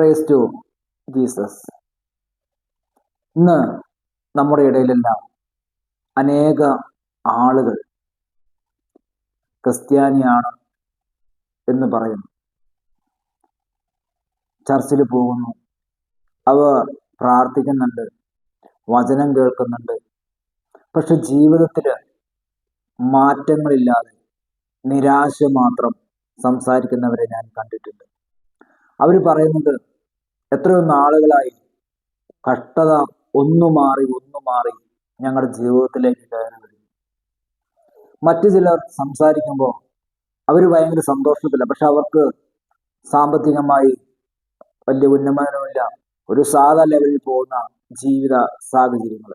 Praise to Jesus ഇന്ന് നമ്മുടെ ഇടയിലെല്ലാം അനേക ആളുകൾ ക്രിസ്ത്യാനിയാണ് എന്ന് പറയുന്നു. ചർച്ചിൽ പോകുന്നു. അവർ പ്രാർത്ഥിക്കുന്നുണ്ട് വചനം കേൾക്കുന്നുണ്ട്. പക്ഷെ ജീവിതത്തിൽ മാറ്റങ്ങളില്ലാതെ നിരാശ മാത്രം സംസാരിക്കുന്നവരെ ഞാൻ കണ്ടിട്ടുണ്ട്. അവർ പറയുന്നത് എത്രയോ നാളുകളായി കഷ്ടത ഒന്നു മാറി ഒന്നു മാറി ഞങ്ങളുടെ ജീവിതത്തിലേക്ക് കയറി വരുന്നു. മറ്റു ചിലർ സംസാരിക്കുമ്പോൾ അവർ ഭയങ്കര സന്തോഷത്തില്ല പക്ഷെ അവർക്ക് സാമ്പത്തികമായി വലിയ ഉന്നമനമില്ല. ഒരു സാധാ ലെവലിൽ പോകുന്ന ജീവിത സാഹചര്യങ്ങൾ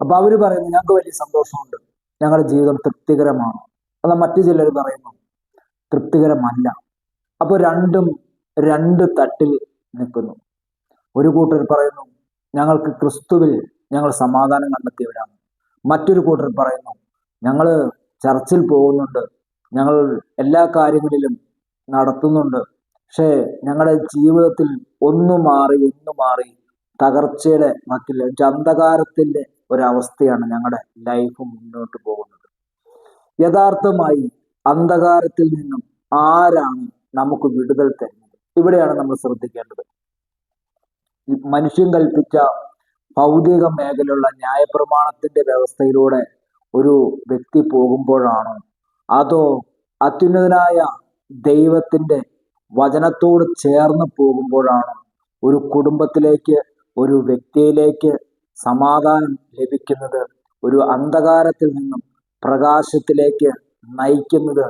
അപ്പൊ അവർ പറയുന്നു ഞങ്ങൾക്ക് വലിയ സന്തോഷമുണ്ട്. ഞങ്ങളുടെ ജീവിതം തൃപ്തികരമാണ്. എന്നാൽ മറ്റു ചിലർ പറയുന്നു തൃപ്തികരമല്ല. അപ്പോൾ രണ്ടും രണ്ട് തട്ടിൽ നിൽക്കുന്നു. ഒരു കൂട്ടർ പറയുന്നു ഞങ്ങൾക്ക് ക്രിസ്തുവിൽ ഞങ്ങൾ സമാധാനം കണ്ടെത്തിയവരാണ്. മറ്റൊരു കൂട്ടർ പറയുന്നു ഞങ്ങൾ ചർച്ചിൽ പോകുന്നുണ്ട്. ഞങ്ങൾ എല്ലാ കാര്യങ്ങളിലും നടത്തുന്നുണ്ട്. പക്ഷേ ഞങ്ങളുടെ ജീവിതത്തിൽ ഒന്നു മാറി ഒന്നു മാറി തകർച്ചയുടെ മറ്റില്ല അന്ധകാരത്തിന്റെ ഒരവസ്ഥയാണ് ഞങ്ങളുടെ ലൈഫ് മുന്നോട്ട് പോകുന്നത്. യഥാർത്ഥമായി അന്ധകാരത്തിൽ നിന്നും ആരാണ് നമുക്ക് വിടുതൽ തരുന്നത്? ഇവിടെയാണ് നമ്മൾ ശ്രദ്ധിക്കേണ്ടത്. മനുഷ്യൻ കൽപ്പിച്ച ഭൗതിക മേഖലയുള്ള ന്യായപ്രമാണത്തിന്റെ വ്യവസ്ഥയിലൂടെ ഒരു വ്യക്തി പോകുമ്പോഴാണോ അതോ അത്യുന്നതനായ ദൈവത്തിന്റെ വചനത്തോട് ചേർന്ന് പോകുമ്പോഴാണോ ഒരു കുടുംബത്തിലേക്ക് ഒരു വ്യക്തിയിലേക്ക് സമാധാനം ലഭിക്കുന്നത് ഒരു അന്ധകാരത്തിൽ നിന്നും പ്രകാശത്തിലേക്ക് നയിക്കുന്നത്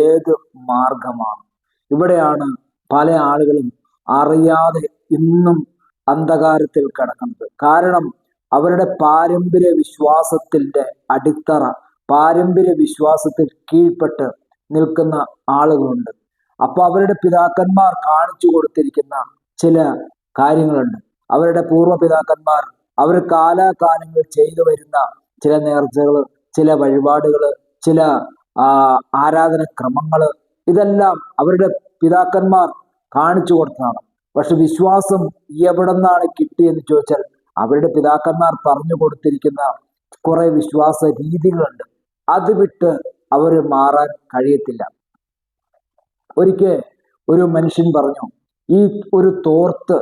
ഏത് മാർഗമാണ്? ഇവിടെയാണ് പല ആളുകളും അറിയാതെ ഇന്നും അന്ധകാരത്തിൽ കിടക്കുന്നത്. കാരണം അവരുടെ പാരമ്പര്യ വിശ്വാസത്തിന്റെ അടിത്തറ പാരമ്പര്യ വിശ്വാസത്തിൽ കീഴ്പ്പെട്ട് നിൽക്കുന്ന ആളുകളുണ്ട്. അപ്പൊ അവരുടെ പിതാക്കന്മാർ കാണിച്ചു കൊടുത്തിരിക്കുന്ന ചില കാര്യങ്ങളുണ്ട്. അവരുടെ പൂർവ പിതാക്കന്മാർ അവർ കാലാകാലങ്ങൾ ചെയ്തു വരുന്ന ചില നേർച്ചകൾ ചില വഴിപാടുകൾ ചില ആരാധന ക്രമങ്ങൾ ഇതെല്ലാം അവരുടെ പിതാക്കന്മാർ കാണിച്ചു കൊടുത്തതാണ് പക്ഷെ വിശ്വാസം എവിടെ നിന്നാണ് കിട്ടിയെന്ന് ചോദിച്ചാൽ അവരുടെ പിതാക്കന്മാർ പറഞ്ഞു കൊടുത്തിരിക്കുന്ന കുറെ വിശ്വാസ രീതികളുണ്ട്. അത് വിട്ട് അവർ മാറാൻ കഴിയത്തില്ല. ഒരിക്കൽ ഒരു മനുഷ്യൻ പറഞ്ഞു ഈ ഒരു തോർത്ത്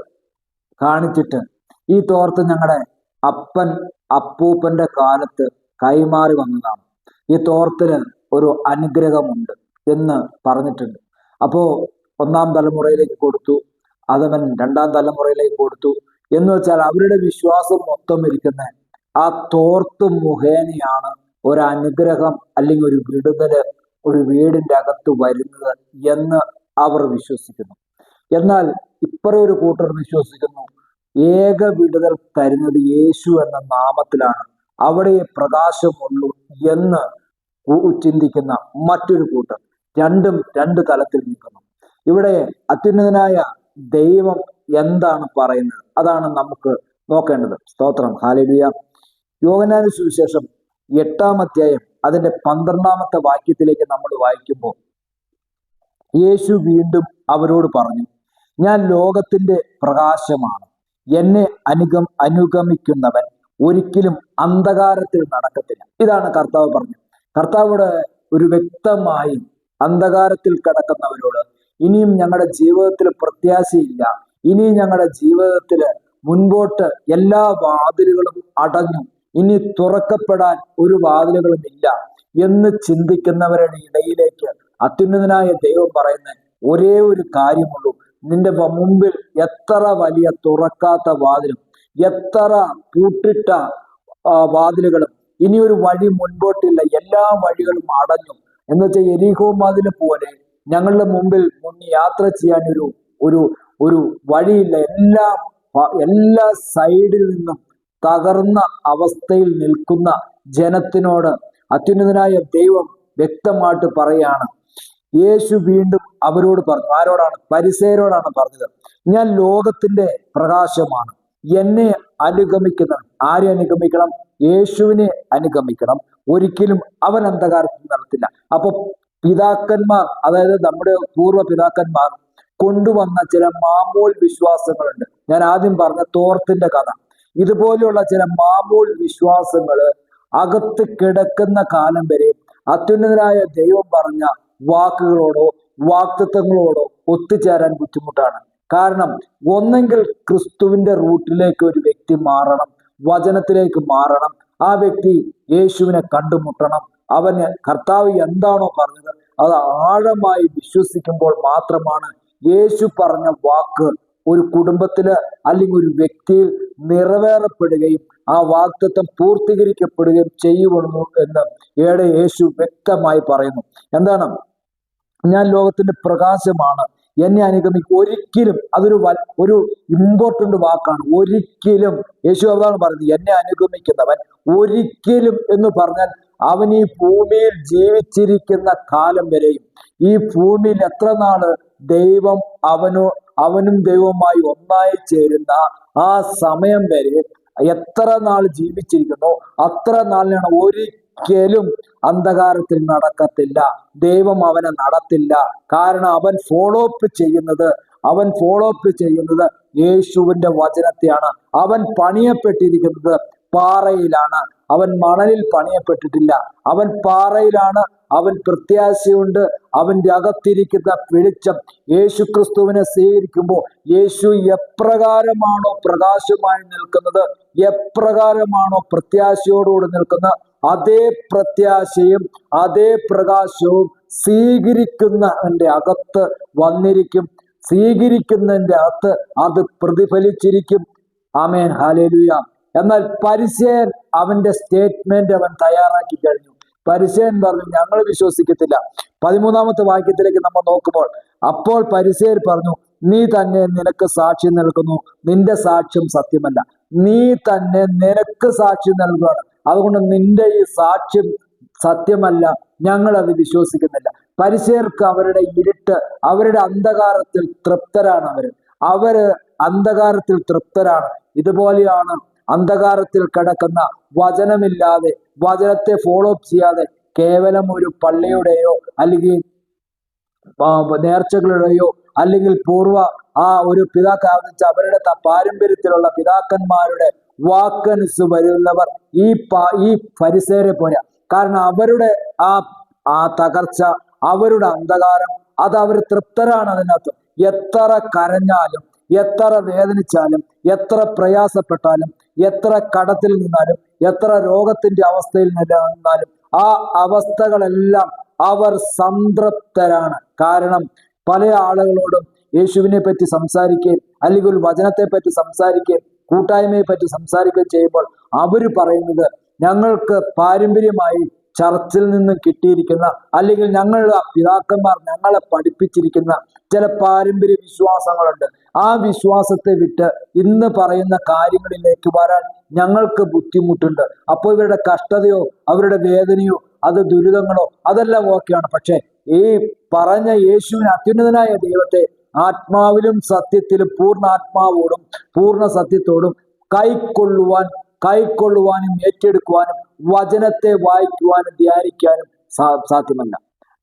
കാണിച്ചിട്ട് ഈ തോർത്ത് ഞങ്ങളുടെ അപ്പൻ അപ്പൂപ്പന്റെ കാലത്ത് കൈമാറി വന്നതാണ്. ഈ തോർത്തിന് ഒരു അനുഗ്രഹമുണ്ട് എന്ന് പറഞ്ഞിട്ടുണ്ട്. അപ്പോ ഒന്നാം തലമുറയിലേക്ക് കൊടുത്തു അതവൻ രണ്ടാം തലമുറയിലേക്ക് കൊടുത്തു എന്ന് വെച്ചാൽ അവരുടെ വിശ്വാസം മൊത്തം ഇരിക്കുന്ന ആ തോർത്ത് മുഖേനയാണ് ഒരനുഗ്രഹം അല്ലെങ്കിൽ ഒരു വിടുതൽ ഒരു വീടിന്റെ അകത്ത് വരുന്നത് എന്ന് അവർ വിശ്വസിക്കുന്നു. എന്നാൽ ഇപ്പറേ ഒരു കൂട്ടർ വിശ്വസിക്കുന്നു ഏക വിടുതൽ തരുന്നത് യേശു എന്ന നാമത്തിലാണ് അവിടെ പ്രകാശമുള്ളൂ എന്ന് ചിന്തിക്കുന്ന മറ്റൊരു കൂട്ടർ. രണ്ടും രണ്ട് തലത്തിൽ നിൽക്കുന്നു. ഇവിടെ അത്യുന്നതനായ ദൈവം എന്താണ് പറയുന്നത്? അതാണ് നമുക്ക് നോക്കേണ്ടത്. സ്തോത്രം. ഹാലിഡിയ യോഗനാന സുവിശേഷം എട്ടാം അധ്യായം അതിന്റെ പന്ത്രണ്ടാമത്തെ വാക്യത്തിലേക്ക് നമ്മൾ വായിക്കുമ്പോൾ യേശു വീണ്ടും അവരോട് പറഞ്ഞു ഞാൻ ലോകത്തിന്റെ പ്രകാശമാണ്. എന്നെ അനുഗം അനുഗമിക്കുന്നവൻ ഒരിക്കലും അന്ധകാരത്തിൽ നടക്കത്തില്ല. ഇതാണ് കർത്താവ് പറഞ്ഞത്. കർത്താവിടെ ഒരു വ്യക്തമായി അന്ധകാരത്തിൽ കിടക്കുന്നവരോട് ഇനിയും ഞങ്ങളുടെ ജീവിതത്തിൽ പ്രത്യാശയില്ല. ഇനി ഞങ്ങളുടെ ജീവിതത്തിൽ മുൻപോട്ട് എല്ലാ വാതിലുകളും അടഞ്ഞു. ഇനി തുറക്കപ്പെടാൻ ഒരു വാതിലുകളും ഇല്ല എന്ന് ചിന്തിക്കുന്നവരുടെ ഇടയിലേക്ക് അത്യുന്നതനായ ദൈവം പറയുന്ന ഒരേ ഒരു കാര്യമുള്ളൂ. നിന്റെ മുമ്പിൽ എത്ര വലിയ തുറക്കാത്ത വാതിലും എത്ര പൂട്ടിട്ട വാതിലുകളും ഇനി ഒരു വഴി മുൻപോട്ടില്ല. എല്ലാ വഴികളും അടഞ്ഞു. എന്ന് വെച്ചാൽ എരിഹോ മതിൽ പോലെ ഞങ്ങളുടെ മുമ്പിൽ മുൻ യാത്ര ചെയ്യാൻ ഒരു ഒരു ഒരു വഴിയില്ല. എല്ലാ എല്ലാ സൈഡിൽ നിന്നും തകർന്ന അവസ്ഥയിൽ നിൽക്കുന്ന ജനത്തിനോട് അത്യുന്നതനായ ദൈവം വ്യക്തമായിട്ട് പറയാണ്. യേശു വീണ്ടും അവരോട് പറഞ്ഞു. ആരോടാണ്? പരിസയരോടാണ് പറഞ്ഞത്. ഞാൻ ലോകത്തിന്റെ പ്രകാശമാണ്. എന്നെ അനുഗമിക്കുന്ന ആരെ അനുഗമിക്കണം? യേശുവിനെ അനുഗമിക്കണം. ഒരിക്കലും അവൻ അന്ധകാരത്തിൽ നടത്തില്ല. അപ്പൊ പിതാക്കന്മാർ അതായത് നമ്മുടെ പൂർവ പിതാക്കന്മാർ കൊണ്ടുവന്ന ചില മാമൂൽ വിശ്വാസങ്ങളുണ്ട്. ഞാൻ ആദ്യം പറഞ്ഞ തോർത്തിന്റെ കഥ. ഇതുപോലെയുള്ള ചില മാമൂൽ വിശ്വാസങ്ങൾ അകത്ത് കിടക്കുന്ന കാലം വരെ അത്യുന്നതരായ ദൈവം പറഞ്ഞ വാക്കുകളോടോ വാക്തത്വങ്ങളോടോ ഒത്തുചേരാൻ ബുദ്ധിമുട്ടാണ്. കാരണം ഒന്നെങ്കിൽ ക്രിസ്തുവിന്റെ റൂട്ടിലേക്ക് ഒരു വ്യക്തി മാറണം. വചനത്തിലേക്ക് മാറണം. ആ വ്യക്തി യേശുവിനെ കണ്ടുമുട്ടണം. അവന് കർത്താവ് എന്താണോ പറഞ്ഞത് അത് ആഴമായി വിശ്വസിക്കുമ്പോൾ മാത്രമാണ് യേശു പറഞ്ഞ വാക്ക് ഒരു കുടുംബത്തിൽ അല്ലെങ്കിൽ ഒരു വ്യക്തിയിൽ നിറവേറപ്പെടുകയും ആ വാക്തത്വം പൂർത്തീകരിക്കപ്പെടുകയും ചെയ്യുന്നു എന്ന് ഏടെ യേശു വ്യക്തമായി പറയുന്നു. എന്താണ്? ഞാൻ ലോകത്തിന്റെ പ്രകാശമാണ്. എന്നെ അനുഗമിക്കും. ഒരിക്കലും അതൊരു ഒരു ഇമ്പോർട്ടന്റ് വാക്കാണ്. ഒരിക്കലും യേശു അതാണ് പറയുന്നത് എന്നെ അനുഗമിക്കുന്നവൻ ഒരിക്കലും എന്ന് പറഞ്ഞാൽ അവൻ ഈ ഭൂമിയിൽ ജീവിച്ചിരിക്കുന്ന കാലം വരെയും ഈ ഭൂമിയിൽ എത്ര നാൾ ദൈവം അവനു അവനും ദൈവവുമായി ഒന്നായി ചേരുന്ന ആ സമയം വരെ എത്ര നാൾ ജീവിച്ചിരിക്കുന്നു അത്ര നാളിനാണ് ഒരിക്കലും അന്ധകാരത്തിൽ നടക്കത്തില്ല. ദൈവം അവനെ നടത്തില്ല. കാരണം അവൻ ഫോളോ അപ്പ് ചെയ്യുന്നത് അവൻ ഫോളോ അപ്പ് ചെയ്യുന്നത് യേശുവിന്റെ വചനത്തെയാണ്. അവൻ പണിയപ്പെട്ടിരിക്കുന്നത് പാറയിലാണ്. അവൻ മണലിൽ പണിയപ്പെട്ടിട്ടില്ല. അവൻ പാറയിലാണ്. അവൻ പ്രത്യാശയുണ്ട്. അവന്റെ അകത്തിരിക്കുന്ന വെളിച്ചം യേശു ക്രിസ്തുവിനെ സ്വീകരിക്കുമ്പോൾ യേശു എപ്രകാരമാണോ പ്രകാശമായി നിൽക്കുന്നത്? എപ്രകാരമാണോ പ്രത്യാശയോടുകൂടി നിൽക്കുന്ന അതേ പ്രത്യാശയും അതേ പ്രകാശവും സ്വീകരിക്കുന്നവന്റെ അകത്ത് വന്നിരിക്കും. സ്വീകരിക്കുന്നതിന്റെ അകത്ത് അത് പ്രതിഫലിച്ചിരിക്കും. ആമേൻ. ഹാലേലുയ എന്നാൽ പരിസയൻ അവന്റെ സ്റ്റേറ്റ്മെന്റ് അവൻ തയ്യാറാക്കി കഴിഞ്ഞു. പരിസയൻ പറഞ്ഞു ഞങ്ങൾ വിശ്വസിക്കത്തില്ല. പതിമൂന്നാമത്തെ വാക്യത്തിലേക്ക് നമ്മൾ നോക്കുമ്പോൾ അപ്പോൾ പരിസയർ പറഞ്ഞു നീ തന്നെ നിനക്ക് സാക്ഷ്യം നൽകുന്നു. നിന്റെ സാക്ഷ്യം സത്യമല്ല. നീ തന്നെ നിനക്ക് സാക്ഷ്യം നൽകുകയാണ് അതുകൊണ്ട് നിന്റെ ഈ സാക്ഷ്യം സത്യമല്ല ഞങ്ങൾ അത് വിശ്വസിക്കുന്നില്ല. പരിശേർക്ക് അവരുടെ ഇരുട്ട് അവരുടെ അന്ധകാരത്തിൽ തൃപ്തരാണ് അവർ. അവർ അന്ധകാരത്തിൽ തൃപ്തരാണ്. ഇതുപോലെയാണ് അന്ധകാരത്തിൽ കിടക്കുന്ന വചനമില്ലാതെ വചനത്തെ ഫോളോ അപ്പ് ചെയ്യാതെ കേവലം ഒരു പള്ളിയുടെയോ അല്ലെങ്കിൽ നേർച്ചകളുടെയോ അല്ലെങ്കിൽ പൂർവ ആ ഒരു പിതാക്കാവുന്ന അവരുടെ പാരമ്പര്യത്തിലുള്ള പിതാക്കന്മാരുടെ വാക്കനുസ് വരുന്നവർ ഈ പാ ഈ പരിസരെ പോരാ. കാരണം അവരുടെ ആ ആ തകർച്ച അവരുടെ അന്ധകാരം അത് അവർ തൃപ്തരാണ് അതിനകത്ത്. എത്ര കരഞ്ഞാലും എത്ര വേദനിച്ചാലും എത്ര പ്രയാസപ്പെട്ടാലും എത്ര കടത്തിൽ നിന്നാലും എത്ര രോഗത്തിന്റെ അവസ്ഥയിൽ നിന്നാലും ആ അവസ്ഥകളെല്ലാം അവർ സംതൃപ്തരാണ്. കാരണം പല ആളുകളോടും യേശുവിനെ പറ്റി സംസാരിക്കുകയും അല്ലെങ്കിൽ വചനത്തെ പറ്റി സംസാരിക്കുകയും കൂട്ടായ്മയെ പറ്റി സംസാരിക്കുകയും ചെയ്യുമ്പോൾ അവർ പറയുന്നത് ഞങ്ങൾക്ക് പാരമ്പര്യമായി ചർച്ചിൽ നിന്നും കിട്ടിയിരിക്കുന്ന അല്ലെങ്കിൽ ഞങ്ങളുടെ പിതാക്കന്മാർ ഞങ്ങളെ പഠിപ്പിച്ചിരിക്കുന്ന ചില പാരമ്പര്യ വിശ്വാസങ്ങളുണ്ട്. ആ വിശ്വാസത്തെ വിട്ട് ഇന്ന് പറയുന്ന കാര്യങ്ങളിലേക്ക് വരാൻ ഞങ്ങൾക്ക് ബുദ്ധിമുട്ടുണ്ട്. അപ്പോൾ ഇവരുടെ കഷ്ടതയോ അവരുടെ വേദനയോ അത് ദുരിതങ്ങളോ അതെല്ലാം ഓക്കെയാണ്. പക്ഷേ ഈ പറഞ്ഞ യേശുവിന് അത്യുന്നതനായ ദൈവത്തെ ആത്മാവിലും സത്യത്തിലും പൂർണ ആത്മാവോടും പൂർണ സത്യത്തോടും കൈക്കൊള്ളുവാൻ കൈക്കൊള്ളുവാനും ഏറ്റെടുക്കുവാനും വചനത്തെ വായിക്കുവാനും ധ്യാനിക്കാനും സാധ്യമല്ല.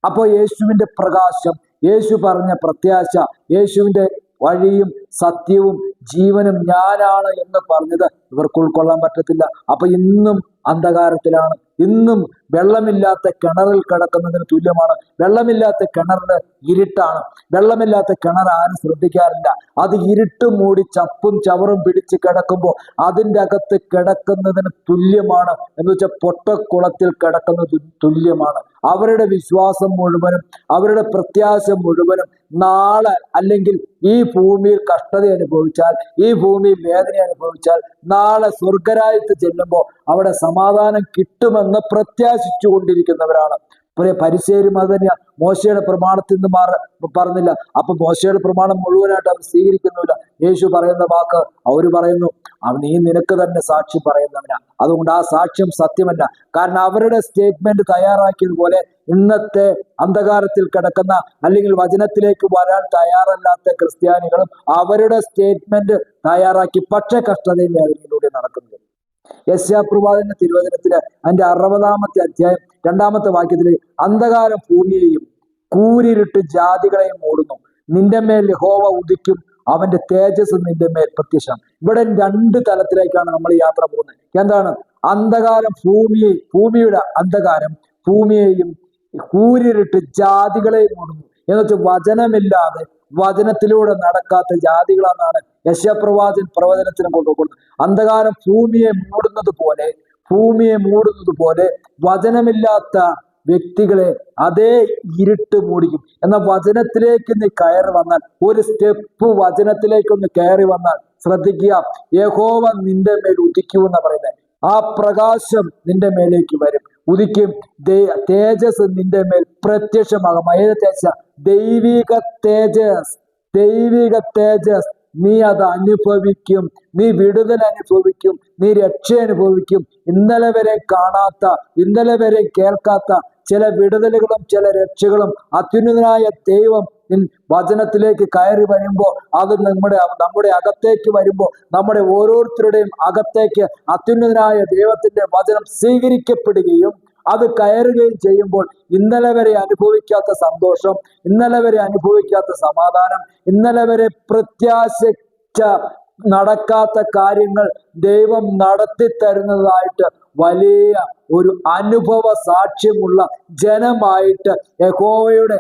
അപ്പോൾ യേശുവിന്റെ പ്രകാശം യേശു പറഞ്ഞ പ്രത്യാശ യേശുവിന്റെ വഴിയും സത്യവും ജീവനും ഞാനാണ് എന്ന് പറഞ്ഞത് ഇവർക്ക് ഉൾക്കൊള്ളാൻ പറ്റത്തില്ല. അപ്പൊ ഇന്നും അന്ധകാരത്തിലാണ് ഇന്നും വെള്ളമില്ലാത്ത കിണറിൽ കിടക്കുന്നതിന് തുല്യമാണ്. വെള്ളമില്ലാത്ത കിണറിന് ഇരുട്ടാണ്. വെള്ളമില്ലാത്ത കിണർ ആരും ശ്രദ്ധിക്കാറില്ല. അത് ഇരുട്ട് മൂടി ചപ്പും ചവറും പിടിച്ച് കിടക്കുമ്പോൾ അതിന്റെ അകത്ത് കിടക്കുന്നതിന് തുല്യമാണ്. എന്ന് വെച്ചാൽ പൊട്ടക്കുളത്തിൽ കിടക്കുന്നത് തുല്യമാണ്. അവരുടെ വിശ്വാസം മുഴുവനും അവരുടെ പ്രത്യാശ മുഴുവനും നാളെ അല്ലെങ്കിൽ ഈ ഭൂമിയിൽ കഷ്ടത അനുഭവിച്ചാൽ ഈ ഭൂമിയിൽ വേദന അനുഭവിച്ചാൽ നാളെ സ്വർഗരായത്ത് ചെല്ലുമ്പോൾ അവിടെ സമാധാനം കിട്ടുമെന്ന് പ്രത്യാശിച്ചു കൊണ്ടിരിക്കുന്നവരാണ് പരിശേരും അത് തന്നെയാ. മോശയുടെ പ്രമാണത്തിൽ നിന്ന് മാറ പറഞ്ഞില്ല. അപ്പൊ മോശയുടെ പ്രമാണം മുഴുവനായിട്ട് അവർ സ്വീകരിക്കുന്നില്ല. യേശു പറയുന്ന വാക്ക് അവർ പറയുന്നു. അവൻ ഈ നിനക്ക് തന്നെ സാക്ഷി പറയുന്നവനാ. അതുകൊണ്ട് ആ സാക്ഷ്യം സത്യമല്ല. കാരണം അവരുടെ സ്റ്റേറ്റ്മെന്റ് തയ്യാറാക്കിയതുപോലെ ഇന്നത്തെ അന്ധകാരത്തിൽ കിടക്കുന്ന അല്ലെങ്കിൽ വചനത്തിലേക്ക് വരാൻ തയ്യാറല്ലാത്ത ക്രിസ്ത്യാനികളും അവരുടെ സ്റ്റേറ്റ്മെന്റ് തയ്യാറാക്കി പക്ഷേ കഷ്ടതയും വേദനയിലൂടെ നടക്കുന്നത് യശാപ്രവാദന തിരുവചനത്തിൽ അതിന്റെ അറുപതാമത്തെ അധ്യായം രണ്ടാമത്തെ വാക്യത്തിൽ അന്ധകാര ഭൂമിയെയും കൂരിരുട്ട് ജാതികളെയും ഓടുന്നു നിന്റെ മേൽ യഹോവ ഉദിക്കും അവന്റെ തേജസ് നിന്റെ മേൽ പ്രത്യക്ഷം ഇവിടെ രണ്ട് തലത്തിലേക്കാണ് നമ്മൾ യാത്ര പോകുന്നത്. എന്താണ്? അന്ധകാരം ഭൂമിയെ ഭൂമിയുടെ അന്ധകാരം ഭൂമിയെയും കൂരിരുട്ട് ജാതികളെയും മൂടുന്നു. എന്നുവെച്ചാൽ വചനമില്ലാതെ വചനത്തിലൂടെ നടക്കാത്ത ജാതികളെന്നാണ് യശപ്രവാചൻ പ്രവചനത്തിന് കൊണ്ടുപോകുന്നത്. അന്ധകാരം ഭൂമിയെ മൂടുന്നത് പോലെ ഭൂമിയെ മൂടുന്നത് പോലെ വചനമില്ലാത്ത വ്യക്തികളെ അതേ ഇരുട്ട് മൂടിക്കും. എന്നാൽ വചനത്തിലേക്ക് നീ കയറി വന്നാൽ ഒരു സ്റ്റെപ്പ് വചനത്തിലേക്കൊന്ന് കയറി വന്നാൽ ശ്രദ്ധിക്കുക യഹോവ നിന്റെ മേൽ ഉദിക്കുമെന്ന് പറയുന്നത് ആ പ്രകാശം നിന്റെ മേലേക്ക് വരും. ഉദിക്കും തേജസ് നിന്റെ മേൽ പ്രത്യക്ഷമാകും. ഏത് തേജസ് ദൈവിക തേജസ് ദൈവിക തേജസ്. നീ അത് അനുഭവിക്കും. നീ വിടുതൽ അനുഭവിക്കും. നീ രക്ഷ അനുഭവിക്കും. ഇന്നലെ വരെ കാണാത്ത ഇന്നലെ വരെ കേൾക്കാത്ത ചില വിടുതലുകളും ചില രക്ഷകളും അത്യുന്നതനായ ദൈവം വചനത്തിലേക്ക് കയറി വരുമ്പോൾ അത് നമ്മുടെ നമ്മുടെ അകത്തേക്ക് വരുമ്പോൾ നമ്മുടെ ഓരോരുത്തരുടെയും അകത്തേക്ക് അത്യുന്നതനായ ദൈവത്തിന്റെ വചനം സ്വീകരിക്കപ്പെടുകയും അത് കയറുകയും ചെയ്യുമ്പോൾ ഇന്നലെ വരെ അനുഭവിക്കാത്ത സന്തോഷം ഇന്നലെ വരെ അനുഭവിക്കാത്ത സമാധാനം ഇന്നലെ വരെ പ്രത്യാശിച്ച നടക്കാത്ത കാര്യങ്ങൾ ദൈവം നടത്തി തരുന്നതായിട്ട് വലിയ ഒരു അനുഭവ സാക്ഷ്യമുള്ള ജനമായിട്ട് യഹോവയുടെ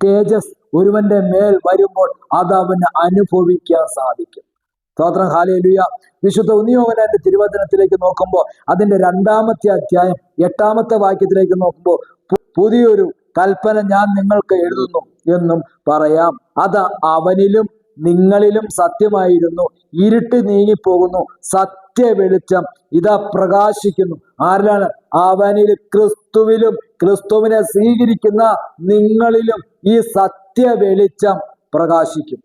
തേജസ് ഒരുവന്റെ മേൽ വരുമ്പോൾ അത് അവന് അനുഭവിക്കാൻ സാധിക്കും. സ്തോത്രം ഹാലേലുയ വിശുദ്ധ ഉന്നിയോഗനാന്റെ തിരുവചനത്തിലേക്ക് നോക്കുമ്പോൾ അതിന്റെ രണ്ടാമത്തെ അധ്യായം എട്ടാമത്തെ വാക്യത്തിലേക്ക് നോക്കുമ്പോൾ പുതിയൊരു കൽപ്പന ഞാൻ നിങ്ങൾക്ക് എഴുതുന്നു എന്നും പറയാം. അത് അവനിലും നിങ്ങളിലും സത്യമായിരുന്നു. ഇരുട്ട് നീങ്ങിപ്പോകുന്നു. സത്യ വെളിച്ചം ഇതാ പ്രകാശിക്കുന്നു. ആരിലാണ്? അവനിൽ ക്രിസ്തുവിലും ക്രിസ്തുവിനെ സ്വീകരിക്കുന്ന നിങ്ങളിലും ഈ സത്യ വെളിച്ചം പ്രകാശിക്കും.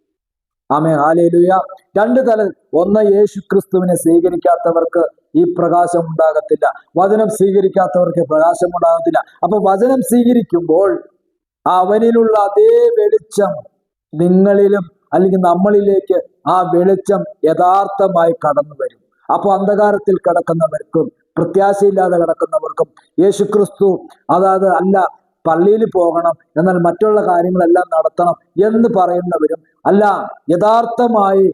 ആമേ ഹാലേലുയ രണ്ട് തല ഒന്ന് യേശു ക്രിസ്തുവിനെ സ്വീകരിക്കാത്തവർക്ക് ഈ പ്രകാശം ഉണ്ടാകത്തില്ല. വചനം സ്വീകരിക്കാത്തവർക്ക് പ്രകാശം ഉണ്ടാകത്തില്ല. അപ്പൊ വചനം സ്വീകരിക്കുമ്പോൾ അവനിലുള്ള അതേ വെളിച്ചം നിങ്ങളിലും അല്ലെങ്കിൽ നമ്മളിലേക്ക് ആ വെളിച്ചം യഥാർത്ഥമായി കടന്നു വരും. അപ്പോൾ അന്ധകാരത്തിൽ കിടക്കുന്നവർക്കും പ്രത്യാശയില്ലാതെ കിടക്കുന്നവർക്കും യേശുക്രിസ്തു അതായത് അല്ല പള്ളിയിൽ പോകണം എന്നാൽ മറ്റുള്ള കാര്യങ്ങളെല്ലാം നടത്തണം എന്ന് പറയുന്നവരും അല്ല യഥാർത്ഥമായി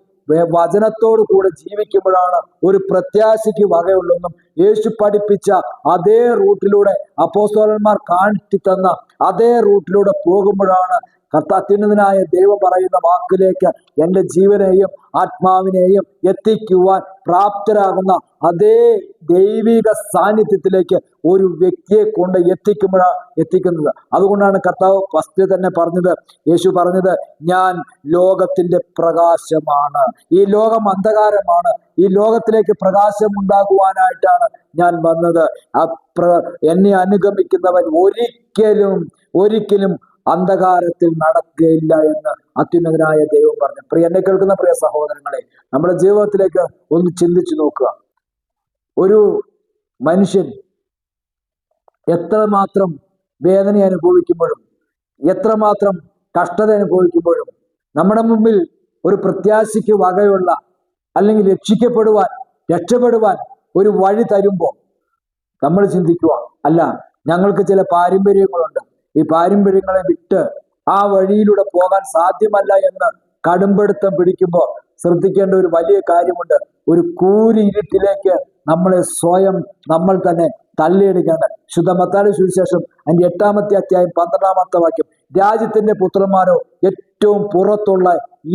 വചനത്തോടു കൂടെ ജീവിക്കുമ്പോഴാണ് ഒരു പ്രത്യാശയ്ക്ക് വകയുള്ളതെന്നും യേശു പഠിപ്പിച്ച അതേ റൂട്ടിലൂടെ അപ്പോസ്തലന്മാർ കാണിച്ചു തന്ന അതേ റൂട്ടിലൂടെ പോകുമ്പോഴാണ് കർത്ത അത്യുന്നതനായ ദൈവം പറയുന്ന വാക്കിലേക്ക് എന്റെ ജീവനെയും ആത്മാവിനെയും എത്തിക്കുവാൻ പ്രാപ്തരാകുന്ന അതേ ദൈവിക സാന്നിധ്യത്തിലേക്ക് ഒരു വ്യക്തിയെ കൊണ്ട് എത്തിക്കുമ്പോഴാണ് എത്തിക്കുന്നത്. അതുകൊണ്ടാണ് കർത്താവ് ഫസ്റ്റ് തന്നെ പറഞ്ഞത്. യേശു പറഞ്ഞത് ഞാൻ ലോകത്തിന്റെ പ്രകാശമാണ്. ഈ ലോകം അന്ധകാരമാണ്. ഈ ലോകത്തിലേക്ക് പ്രകാശം ഉണ്ടാകുവാനായിട്ടാണ് ഞാൻ വന്നത്. എന്നെ അനുഗമിക്കുന്നവൻ ഒരിക്കലും ഒരിക്കലും അന്ധകാരത്തിൽ നടക്കുകയില്ല എന്ന് അത്യുന്നതനായ ദൈവം പറഞ്ഞു. പ്രിയ എന്നെ കേൾക്കുന്ന പ്രിയ സഹോദരങ്ങളെ നമ്മുടെ ജീവിതത്തിലേക്ക് ഒന്ന് ചിന്തിച്ചു നോക്കുക. ഒരു മനുഷ്യൻ എത്രമാത്രം വേദന അനുഭവിക്കുമ്പോഴും എത്രമാത്രം കഷ്ടത അനുഭവിക്കുമ്പോഴും നമ്മുടെ മുമ്പിൽ ഒരു പ്രത്യാശയ്ക്ക് വകയുള്ള അല്ലെങ്കിൽ രക്ഷിക്കപ്പെടുവാൻ രക്ഷപ്പെടുവാൻ ഒരു വഴി തരുമ്പോൾ നമ്മൾ ചിന്തിക്കുക അല്ല ഞങ്ങൾക്ക് ചില പാരമ്പര്യങ്ങളുണ്ട്. ഈ പാരമ്പര്യങ്ങളെ വിട്ട് ആ വഴിയിലൂടെ പോകാൻ സാധ്യമല്ല എന്ന് കടുംപിടുത്തം പിടിക്കുമ്പോൾ ശ്രദ്ധിക്കേണ്ട ഒരു വലിയ കാര്യമുണ്ട്. ഒരു കൂരി ഇരുട്ടിലേക്ക് നമ്മളെ സ്വയം നമ്മൾ തന്നെ തള്ളിയെടുക്കേണ്ട ശുദ്ധമത്താടി സുവിശേഷം അതിന്റെ എട്ടാമത്തെ അധ്യായം പന്ത്രണ്ടാമത്തെ വാക്യം. രാജ്യത്തിന്റെ പുത്രന്മാരോ ഏറ്റവും പുറത്തുള്ള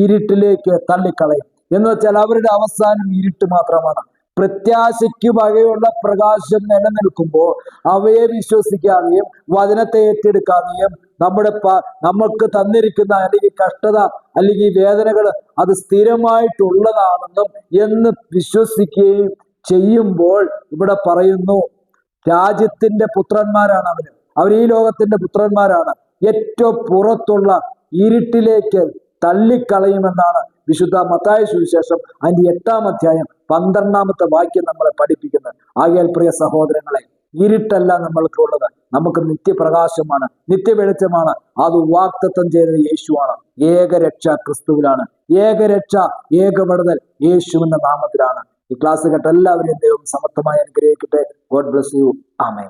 ഇരുട്ടിലേക്ക് തള്ളിക്കളയും. എന്ന് വെച്ചാൽ അവരുടെ അവസാനം ഇരുട്ട് മാത്രമാണ്. പ്രത്യാശയ്ക്ക് വകയുള്ള പ്രകാശം നിലനിൽക്കുമ്പോൾ അവയെ വിശ്വസിക്കാതെയും വചനത്തെ ഏറ്റെടുക്കാതെയും നമ്മുടെ പ നമ്മൾക്ക് തന്നിരിക്കുന്ന അല്ലെങ്കിൽ കഷ്ടത അല്ലെങ്കിൽ വേദനകൾ അത് സ്ഥിരമായിട്ടുള്ളതാണെന്നും എന്ന് വിശ്വസിക്കുകയും ചെയ്യുമ്പോൾ ഇവിടെ പറയുന്നു രാജ്യത്തിന്റെ പുത്രന്മാരാണ് അവർ അവർ ഈ ലോകത്തിന്റെ പുത്രന്മാരാണ്. ഏറ്റവും പുറത്തുള്ള ഇരുട്ടിലേക്ക് തള്ളിക്കളയുമെന്നാണ് വിശുദ്ധ മത്തായ സുവിശേഷം അതിന്റെ എട്ടാം അധ്യായം പന്ത്രണ്ടാമത്തെ വാക്യം നമ്മളെ പഠിപ്പിക്കുന്നത്. ആകയാൽ പ്രിയ സഹോദരങ്ങളെ ഇരുട്ടല്ല നമ്മൾക്കുള്ളത്. നമുക്ക് നിത്യപ്രകാശമാണ് നിത്യവെളിച്ചമാണ്. അത് വാക്തത്വം ചെയ്തത് യേശുവാണ്. ഏകരക്ഷ ക്രിസ്തുവിലാണ്. ഏകരക്ഷ ഏകപെടുതൽ യേശുവിന്റെ നാമത്തിലാണ്. ഈ ക്ലാസ് കേട്ട എല്ലാവരെയും ദൈവം സമർത്ഥമായി അനുഗ്രഹിക്കട്ടെ. ഗോഡ് ബ്ലസ് യു ആമേ